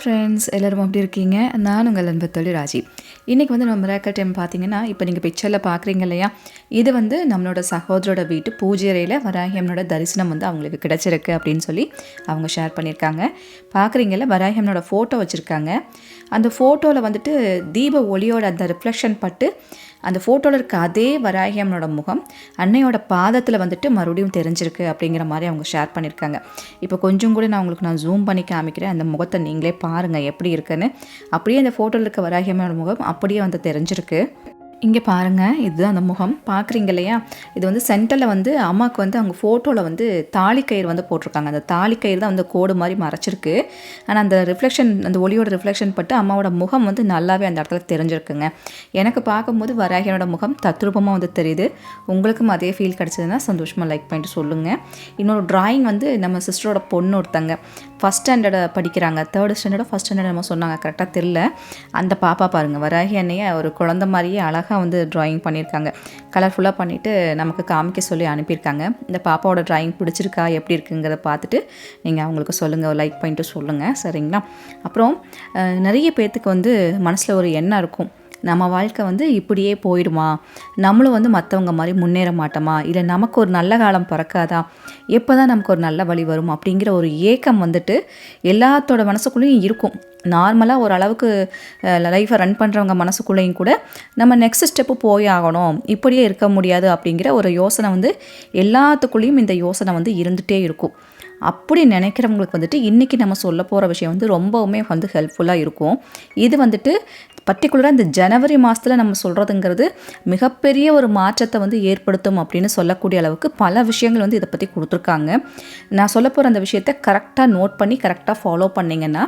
Friends எல்லோரும் எப்படி இருக்கீங்க? நான் உங்கள் அன்பு தொழில் ராஜி. இன்றைக்கி வந்து நம்ம மிராக்கல் டைம் பார்த்தீங்கன்னா இப்போ நீங்கள் பிக்சரில் பார்க்குறீங்க இல்லையா? இது வந்து நம்மளோட சகோதரோட வீட்டு பூஜை அறையில் வராகியம்மனோட தரிசனம் வந்து அவங்களுக்கு கிடைச்சிருக்கு அப்படின்னு சொல்லி அவங்க ஷேர் பண்ணியிருக்காங்க. பார்க்குறீங்கல்ல வராகியம்னோட ஃபோட்டோ வச்சுருக்காங்க. அந்த ஃபோட்டோவில் வந்துட்டு தீப ஒளியோட அந்த ரிஃப்ளெக்ஷன் பட்டு அந்த ஃபோட்டோவில் இருக்க அதே வராகி அம்மனோட முகம் அன்னையோட பாதத்தில் வந்துட்டு மறுபடியும் தெரிஞ்சிருக்கு அப்படிங்கிற மாதிரி அவங்க ஷேர் பண்ணியிருக்காங்க இப்போ கொஞ்சம் கூட நான் உங்களுக்கு நான் ஜூம் பண்ணி காமிக்கிறேன். அந்த முகத்தை நீங்களே பாருங்கள் எப்படி இருக்குன்னு. அப்படியே அந்த ஃபோட்டோவில் இருக்க வராகியம்மனோட முகம் அப்படியே வந்து தெரிஞ்சிருக்கு. இங்கே பாருங்கள் இதுதான் அந்த முகம். பார்க்குறீங்க இல்லையா? இது வந்து சென்டரில் வந்து அம்மாவுக்கு வந்து அவங்க ஃபோட்டோவில் வந்து தாலிக்கயிறு வந்து போட்டிருக்காங்க. அந்த தாலிக்கயிறு தான் வந்து கோடு மாதிரி மறைச்சிருக்கு. ஆனால் அந்த ரிஃப்ளெக்ஷன் அந்த ஒளியோட ரிஃப்ளெக்ஷன் பட்டு அம்மாவோட முகம் வந்து நல்லாவே அந்த இடத்துல தெரிஞ்சிருக்குங்க. எனக்கு பார்க்கும்போது வராகியனோட முகம் தத்ரூபமாக வந்து தெரியுது. உங்களுக்கும் அதே ஃபீல் கிடச்சதுன்னா சந்தோஷமாக லைக் பண்ணிட்டு சொல்லுங்கள் இன்னொரு ட்ராயிங் வந்து நம்ம சிஸ்டரோட பொண்ணு ஒருத்தங்க. ஃபஸ்ட் ஸ்டாண்டர்டை படிக்கிறாங்க. தேர்ட் ஸ்டாண்டர்டோ ஃபஸ்ட் ஸ்டாண்டர்ட் நம்ம சொன்னாங்க. கரெக்டாக தெரில அந்த பாப்பா பாருங்கள் வராகி அன்னையை ஒரு குழந்த மாதிரியே அழகாக வந்து ட்ராயிங் பண்ணியிருக்காங்க. கலர்ஃபுல்லாக பண்ணிவிட்டு நமக்கு காமிக்க சொல்லி அனுப்பியிருக்காங்க. இந்த பாப்பாவோட ட்ராயிங் பிடிச்சிருக்கா? எப்படி இருக்குங்கிறத பார்த்துட்டு நீங்கள் அவங்களுக்கு சொல்லுங்கள் லைக் பண்ணிட்டு சொல்லுங்கள் சரிங்களா? அப்புறம் நிறைய பேர்த்துக்கு வந்து மனசில் ஒரு எண்ணம் இருக்கும். நம்ம வாழ்க்கை வந்து இப்படியே போயிடுமா? நம்மளும் வந்து மற்றவங்க மாதிரி முன்னேற மாட்டோமா? இல்லை நமக்கு ஒரு நல்ல காலம் பிறக்காதா? எப்போ தான் நமக்கு ஒரு நல்ல வழி வரும்? அப்படிங்கிற ஒரு ஏக்கம் வந்துட்டு எல்லாத்தோட மனசுக்குள்ளேயும் இருக்கும். நார்மலாக ஓரளவுக்கு லைஃப்பை ரன் பண்ணுறவங்க மனசுக்குள்ளேயும் கூட நம்ம நெக்ஸ்ட் ஸ்டெப்பு போய் ஆகணும். இப்படியே இருக்க முடியாது அப்படிங்கிற ஒரு யோசனை வந்து எல்லாத்துக்குள்ளேயும் இந்த யோசனை வந்து இருந்துகிட்டே இருக்கும். அப்படி நினைக்கிறவங்களுக்கு வந்துட்டு இன்றைக்கி நம்ம சொல்ல போகிற விஷயம் வந்து ரொம்பவுமே வந்து ஹெல்ப்ஃபுல்லாக இருக்கும். இது வந்துட்டு பர்டிகுலராக இந்த ஜனவரி மாதத்தில் நம்ம சொல்கிறதுங்கிறது மிகப்பெரிய ஒரு மாற்றத்தை வந்து ஏற்படுத்தும் அப்படின்னு சொல்லக்கூடிய அளவுக்கு பல விஷயங்கள் வந்து இதை பற்றி கொடுத்துருக்காங்க. நான் சொல்ல போகிற அந்த விஷயத்தை கரெக்டாக நோட் பண்ணி கரெக்டாக ஃபாலோ பண்ணிங்கன்னா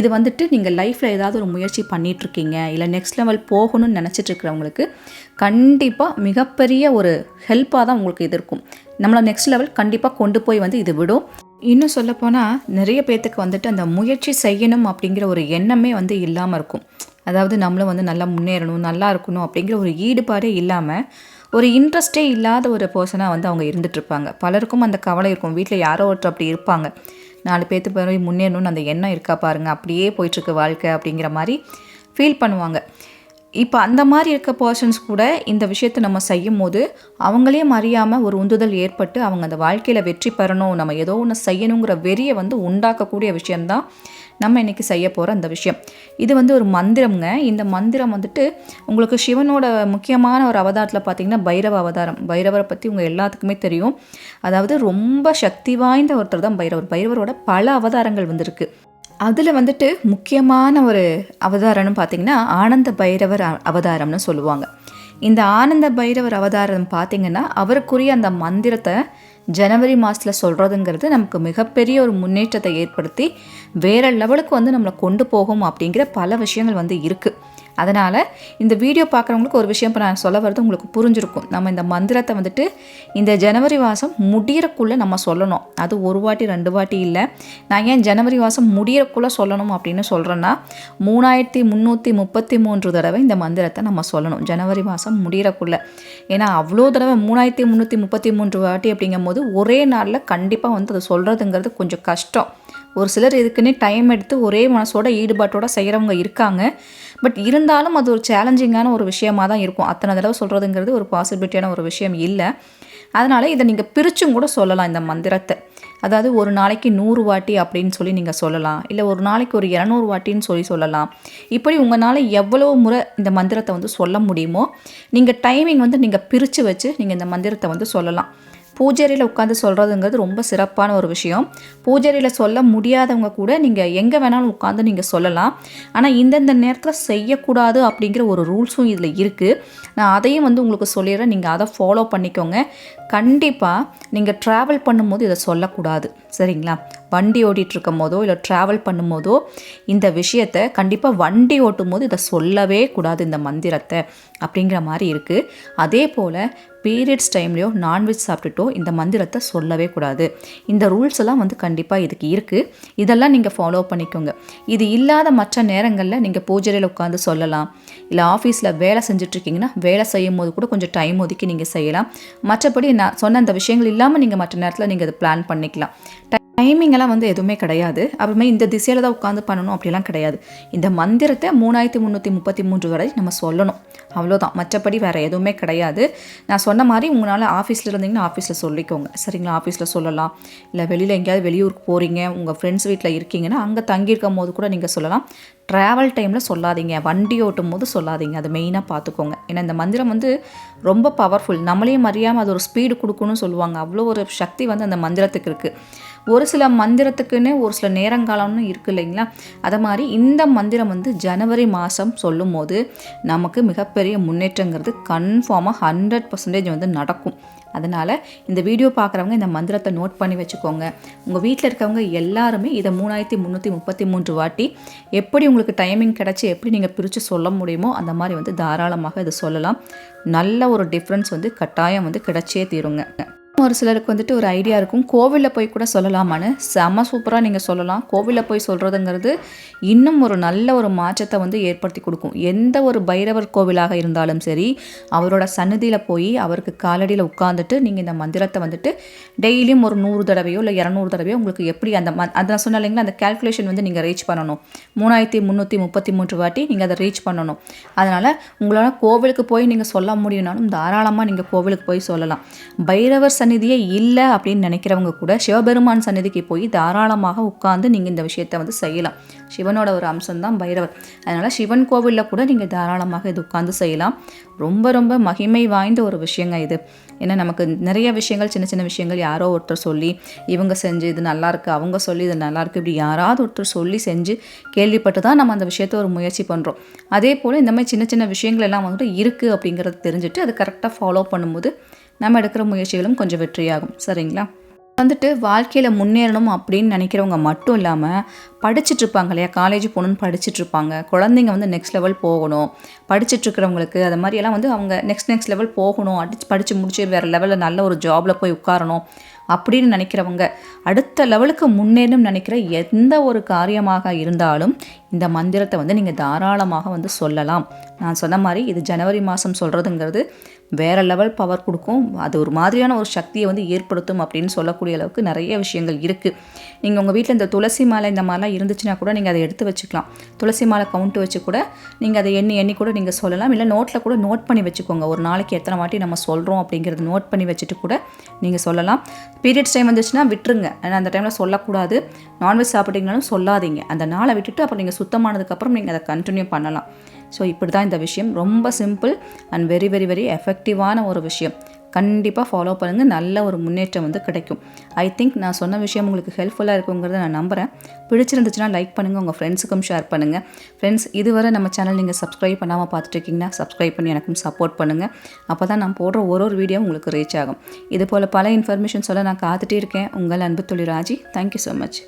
இது வந்துட்டு நீங்கள் லைஃப்பில் ஏதாவது ஒரு முயற்சி பண்ணிகிட்ருக்கீங்க இல்லை நெக்ஸ்ட் லெவல் போகணும்னு நினச்சிட்டு இருக்கிறவங்களுக்கு கண்டிப்பாக மிகப்பெரிய ஒரு ஹெல்ப்பாக தான் உங்களுக்கு இது இருக்கும். நம்மளை நெக்ஸ்ட் லெவல் கண்டிப்பாக கொண்டு போய் வந்து இது விடும். இன்னும் சொல்லப்போனால் நிறைய பேர்த்துக்கு வந்துட்டு அந்த முயற்சி செய்யணும் அப்படிங்கிற ஒரு எண்ணமே வந்து இல்லாமல் இருக்கும். அதாவது நம்மளும் வந்து நல்லா முன்னேறணும் நல்லா இருக்கணும் அப்படிங்கிற ஒரு ஈடுபாடே இல்லாமல் ஒரு இன்ட்ரெஸ்டே இல்லாத ஒரு பர்சனாக வந்து அவங்க இருந்துகிட்ருப்பாங்க பலருக்கும் அந்த கவலை இருக்கும். வீட்டில் யாரோ ஒருத்தர் அப்படி இருப்பாங்க. நாலு பேர்த்து போய் முன்னேறணும்னு அந்த எண்ணம் இருக்கா பாருங்க. அப்படியே போயிட்டுருக்கு வாழ்க்கை அப்படிங்கிற மாதிரி ஃபீல் பண்ணுவாங்க. இப்போ அந்த மாதிரி இருக்க பர்சன்ஸ் கூட இந்த விஷயத்தை நம்ம செய்யும் போது அவங்களே அறியாமல் ஒரு உந்துதல் ஏற்பட்டு அவங்க அந்த வாழ்க்கையில் வெற்றி பெறணும். நம்ம ஏதோ ஒன்று செய்யணுங்கிற வெறியை வந்து உண்டாக்கக்கூடிய விஷயம்தான் நம்ம இன்றைக்கி செய்ய போகிற அந்த விஷயம். இது வந்து ஒரு மந்திரம்ங்க. இந்த மந்திரம் வந்துட்டு உங்களுக்கு சிவனோட முக்கியமான ஒரு அவதாரத்தில் பார்த்தீங்கன்னா பைரவ அவதாரம். பைரவரை பற்றி உங்கள் எல்லாத்துக்குமே தெரியும். அதாவது ரொம்ப சக்தி வாய்ந்த ஒருத்தர் தான் பைரவர். பைரவரோட பல அவதாரங்கள் வந்திருக்கு. அதில் வந்துட்டு முக்கியமான ஒரு அவதாரம்னு பார்த்தீங்கன்னா ஆனந்த பைரவர் அவதாரம்னு சொல்லுவாங்க. இந்த ஆனந்த பைரவர் அவதாரம் பார்த்தீங்கன்னா அவருக்குரிய அந்த மந்திரத்தை ஜனவரி மாதத்தில் சொல்கிறதுங்கிறது நமக்கு மிகப்பெரிய ஒரு முன்னேற்றத்தை ஏற்படுத்தி வேற லெவலுக்கு வந்து நம்மளை கொண்டு போகும் அப்படிங்கிற பல விஷயங்கள் வந்து இருக்குது அதனால் இந்த வீடியோ பார்க்குறவங்களுக்கு ஒரு விஷயம் இப்போ நான் சொல்ல வர்றது உங்களுக்கு புரிஞ்சிருக்கும். நம்ம இந்த மந்திரத்தை வந்துட்டு இந்த ஜனவரி மாதம் முடியறக்குள்ளே நம்ம சொல்லணும். அது ஒரு வாட்டி ரெண்டு வாட்டி இல்லை. நான் ஏன் ஜனவரி மாதம் முடியறக்குள்ளே சொல்லணும் அப்படின்னு சொல்கிறேன்னா மூணாயிரத்தி முந்நூற்றி முப்பத்தி மூன்று தடவை இந்த மந்திரத்தை நம்ம சொல்லணும். ஜனவரி மாதம் முடியறக்குள்ளே. ஏன்னா அவ்வளோ தடவை மூணாயிரத்தி முந்நூற்றி முப்பத்தி மூன்று வாட்டி அப்படிங்கும்போது ஒரே நாளில் கண்டிப்பாக வந்து அதை சொல்கிறதுங்கிறது கொஞ்சம் கஷ்டம். ஒரு சிலர் இதுக்குன்னே டைம் எடுத்து ஒரே மனசோட ஈடுபாட்டோட செய்கிறவங்க இருக்காங்க. பட் இருந்தாலும் அது ஒரு சேலஞ்சிங்கான ஒரு விஷயமாக தான் இருக்கும். அத்தனை தடவை சொல்கிறதுங்கிறது ஒரு பாசிபிலிட்டியான ஒரு விஷயம் இல்லை. அதனால் இதை நீங்கள் பிரிச்சும் கூட சொல்லலாம் இந்த மந்திரத்தை. அதாவது ஒரு நாளைக்கு நூறு வாட்டி அப்படின்னு சொல்லி நீங்கள் சொல்லலாம். இல்லை ஒரு நாளைக்கு ஒரு இரநூறு வாட்டின்னு சொல்லி சொல்லலாம். இப்படி உங்களால் எவ்வளோ முறை இந்த மந்திரத்தை வந்து சொல்ல முடியுமோ நீங்கள் டைமிங் வந்து நீங்கள் பிரித்து வச்சு நீங்கள் இந்த மந்திரத்தை வந்து சொல்லலாம். பூஜரியில் உட்காந்து சொல்கிறதுங்கிறது ரொம்ப சிறப்பான ஒரு விஷயம். பூஜரியில் சொல்ல முடியாதவங்க கூட நீங்கள் எங்கே வேணாலும் உட்காந்து நீங்கள் சொல்லலாம். ஆனால் இந்தந்த நேரத்தில் செய்யக்கூடாது அப்படிங்கிற ஒரு ரூல்ஸும் இதில் இருக்குது நான் அதையும் வந்து உங்களுக்கு சொல்லிடுறேன். நீங்கள் அதை ஃபாலோ பண்ணிக்கோங்க. கண்டிப்பாக நீங்கள் ட்ராவல் பண்ணும்போது இதை சொல்லக்கூடாது. சரிங்களா? வண்டி ஓட்டிகிட்டு போதோ இல்லை ட்ராவல் பண்ணும்போதோ இந்த விஷயத்தை கண்டிப்பாக வண்டி ஓட்டும் போது இதை சொல்லவே கூடாது இந்த மந்திரத்தை அப்படிங்கிற மாதிரி இருக்குது அதே போல் பீரியட்ஸ் டைம்லேயோ நான்வெஜ் சாப்பிட்டுட்டோ இந்த மந்திரத்தை சொல்லவே கூடாது. இந்த ரூல்ஸ் எல்லாம் வந்து கண்டிப்பாக இதுக்கு இருக்குது இதெல்லாம் நீங்கள் ஃபாலோ பண்ணிக்கோங்க. இது இல்லாத மற்ற நேரங்களில் நீங்கள் பூஜையில் உட்காந்து சொல்லலாம். இல்லை ஆஃபீஸில் வேலை செஞ்சுட்ருக்கீங்கன்னா வேலை செய்யும் போது கூட கொஞ்சம் டைம் ஒதுக்கி நீங்கள் செய்யலாம். மற்றபடி நான் சொன்ன அந்த விஷயங்கள் இல்லாமல் நீங்கள் மற்ற நேரத்தில் நீங்கள் அதை பிளான் பண்ணிக்கலாம். டைமிங் எல்லாம் வந்து எதுவுமே கிடையாது. அப்புறமே இந்த திசையில் தான் உட்காந்து பண்ணணும் அப்படிலாம் கிடையாது. இந்த மந்திரத்தை மூணாயிரத்தி முந்நூற்றி முப்பத்தி மூன்று வரை நம்ம சொல்லணும். அவ்வளோதான் மற்றபடி வேறு எதுவுமே கிடையாது. நான் சொன்ன மாதிரி உங்களால் ஆஃபீஸில் இருந்தீங்கன்னா ஆஃபீஸில் சொல்லிக்கோங்க. சரிங்களா? ஆஃபீஸில் சொல்லலாம். இல்லை வெளியில் எங்கேயாவது வெளியூருக்கு போகிறீங்க உங்கள் ஃப்ரெண்ட்ஸ் வீட்டில் இருக்கீங்கன்னா அங்கே தங்கியிருக்கும் போது கூட நீங்கள் சொல்லலாம். ட்ராவல் டைமில் சொல்லாதீங்க. வண்டி ஓட்டும் போது சொல்லாதீங்க. அது மெயினாக பார்த்துக்கோங்க ஏன்னா இந்த மந்திரம் வந்து ரொம்ப பவர்ஃபுல் நம்மளையும் அறியாமல் அது ஒரு ஸ்பீடு கொடுக்கணும்னு சொல்லுவாங்க. அவ்வளோ ஒரு சக்தி வந்து அந்த மந்திரத்துக்கு இருக்குது ஒரு சில மந்திரத்துக்குன்னு ஒரு சில நேரங்காலம்னு இருக்குது இல்லைங்களா? அதை மாதிரி இந்த மந்திரம் வந்து ஜனவரி மாதம் சொல்லும் போது நமக்கு மிகப்பெரிய முன்னேற்றங்கிறது கன்ஃபார்மாக ஹண்ட்ரட் பர்சன்டேஜ் வந்து நடக்கும். அதனால் இந்த வீடியோ பார்க்குறவங்க இந்த மந்திரத்தை நோட் பண்ணி வச்சுக்கோங்க. உங்கள் வீட்டில் இருக்கவங்க எல்லாருமே இதை மூணாயிரத்தி முந்நூற்றி முப்பத்தி மூன்று வாட்டி எப்படி உங்களுக்கு டைமிங் கிடச்சி எப்படி நீங்கள் பிரித்து சொல்ல முடியுமோ அந்த மாதிரி வந்து தாராளமாக இதை சொல்லலாம். நல்ல ஒரு டிஃப்ரென்ஸ் வந்து கட்டாயம் வந்து கிடைச்சே தீருங்க. ஒரு சிலருக்கு வந்துட்டு ஒரு ஐடியா இருக்கும். கோவிலில் போய் கூட சொல்லலாமான்னு? செம சூப்பராக நீங்கள் சொல்லலாம். கோவிலில் போய் சொல்கிறதுங்கிறது இன்னும் ஒரு நல்ல ஒரு மாற்றத்தை வந்து ஏற்படுத்தி கொடுக்கும். எந்த ஒரு பைரவர் கோவிலாக இருந்தாலும் சரி அவரோட சன்னதியில் போய் அவருக்கு காலடியில் உட்காந்துட்டு நீங்கள் இந்த மந்திரத்தை வந்துட்டு டெய்லியும் ஒரு நூறு தடவையோ இல்லை இரநூறு தடவையோ உங்களுக்கு எப்படி அந்த ம அதை சொன்ன இல்லைங்களா? அந்த கேல்குலேஷன் வந்து நீங்கள் ரீச் பண்ணணும். மூணாயிரத்தி முந்நூற்றி முப்பத்தி மூன்று வாட்டி நீங்கள் அதை ரீச் பண்ணணும். அதனால் உங்களால் கோவிலுக்கு போய் நீங்கள் சொல்ல முடியும்னாலும் தாராளமாக நீங்கள் கோவிலுக்கு போய் சொல்லலாம். பைரவர் சந்நிதியே இல்லை அப்படின்னு நினைக்கிறவங்க கூட சிவபெருமான் சந்நிதிக்கு போய் தாராளமாக உட்காந்து நீங்கள் இந்த விஷயத்தை வந்து செய்யலாம். சிவனோட ஒரு அம்சம் தான் பைரவர். அதனால் சிவன் கோவிலில் கூட நீங்கள் தாராளமாக இது உட்காந்து செய்யலாம். ரொம்ப ரொம்ப மகிமை வாய்ந்த ஒரு விஷயங்க இது. ஏன்னா நமக்கு நிறைய விஷயங்கள் சின்ன சின்ன விஷயங்கள் யாரோ ஒருத்தர் சொல்லி இவங்க செஞ்சு இது நல்லாயிருக்கு அவங்க சொல்லி இது நல்லாயிருக்கு இப்படி யாராவது ஒருத்தர் சொல்லி செஞ்சு கேள்விப்பட்டு தான் நம்ம அந்த விஷயத்த ஒரு முயற்சி பண்ணுறோம் அதே போல் இந்த மாதிரி சின்ன சின்ன விஷயங்கள் எல்லாம் வந்துட்டு இருக்குது அப்படிங்கிறது தெரிஞ்சுட்டு அது கரெக்டாக ஃபாலோ பண்ணும்போது நம்ம எடுக்கிற முயற்சிகளும் கொஞ்சம் வெற்றியாகும். சரிங்களா? வந்துட்டு வாழ்க்கையில் முன்னேறணும் அப்படின்னு நினைக்கிறவங்க மட்டும் இல்லாமல் படிச்சுட்ருப்பாங்க இல்லையா காலேஜ் போகணுன்னு படிச்சுட்ருப்பாங்க. குழந்தைங்க வந்து நெக்ஸ்ட் லெவல் போகணும். படிச்சுட்ருக்கிறவங்களுக்கு அது மாதிரியெல்லாம் வந்து அவங்க நெக்ஸ்ட் நெக்ஸ்ட் லெவல் போகணும். அடிச்சு படித்து முடிச்சு வேறு லெவலில் நல்ல ஒரு ஜாபில் போய் உட்காரணும் அப்படின்னு நினைக்கிறவங்க அடுத்த லெவலுக்கு முன்னேறும் நினைக்கிற எந்த ஒரு காரியமாக இருந்தாலும் இந்த மந்திரத்தை வந்து நீங்கள் தாராளமாக வந்து சொல்லலாம். நான் சொன்ன மாதிரி இது ஜனவரி மாதம் சொல்கிறதுங்கிறது வேறு லெவல் பவர் கொடுக்கும். அது ஒரு மாதிரியான ஒரு சக்தியை வந்து ஏற்படுத்தும் அப்படின்னு சொல்லக்கூடிய அளவுக்கு நிறைய விஷயங்கள் இருக்குது நீங்கள் உங்கள் வீட்டில் இந்த துளசி மாலை இந்த மாதிரிலாம் இருந்துச்சுன்னா கூட நீங்கள் அதை எடுத்து வச்சுக்கலாம். துளசி மாலை கவுண்ட் வச்சு கூட நீங்கள் அதை எண்ணி எண்ணி கூட நீங்கள் சொல்லலாம். இல்லை நோட்டில் கூட நோட் பண்ணி வச்சுக்கோங்க. ஒரு நாளைக்கு எத்தனை வாட்டி நம்ம சொல்கிறோம் அப்படிங்கிறது நோட் பண்ணி வச்சுட்டு கூட நீங்கள் சொல்லலாம். பீரியட்ஸ் டைம் வந்துச்சுன்னா விட்டுருங்க. ஏன்னா அந்த டைமில் சொல்லக்கூடாது. நான்வெஜ் சாப்பிட்டீங்கனாலும் சொல்லாதீங்க. அந்த நாளை விட்டுட்டு அப்புறம் நீங்கள் சுத்தமானதுக்கப்புறம் நீங்கள் அதை கண்டினியூ பண்ணலாம். ஸோ இப்படி தான் இந்த விஷயம். ரொம்ப simple and very very very எஃபெக்டிவான ஒரு விஷயம். கண்டிப்பாக ஃபாலோ பண்ணுங்கள் நல்ல ஒரு முன்னேற்றம் வந்து கிடைக்கும். ஐ திங்க் நான் சொன்ன விஷயம் உங்களுக்கு ஹெல்ப்ஃபுல்லாக இருக்குங்கிறத நான் நம்புகிறேன் பிடிச்சிருந்துச்சுன்னா லைக் பண்ணுங்கள் உங்கள் ஃப்ரெண்ட்ஸுக்கும் ஷேர் பண்ணுங்கள் ஃப்ரெண்ட்ஸ் இதுவரை நம்ம சேனல் நீங்கள் சப்ஸ்கிரைப் பண்ணாமல் பார்த்துட்டு இருக்கீங்கன்னா சப்ஸ்கிரைப் பண்ணி எனக்கும் சப்போர்ட் பண்ணுங்கள் அப்போ தான் நான் போடுற ஒரு ஒரு வீடியோ உங்களுக்கு ரீச் ஆகும். இது போல் பல இன்ஃபர்மேஷன் சொல்ல நான் காத்துட்டே இருக்கேன். உங்கள் அன்பு தொழில் ராஜி. Thank you so much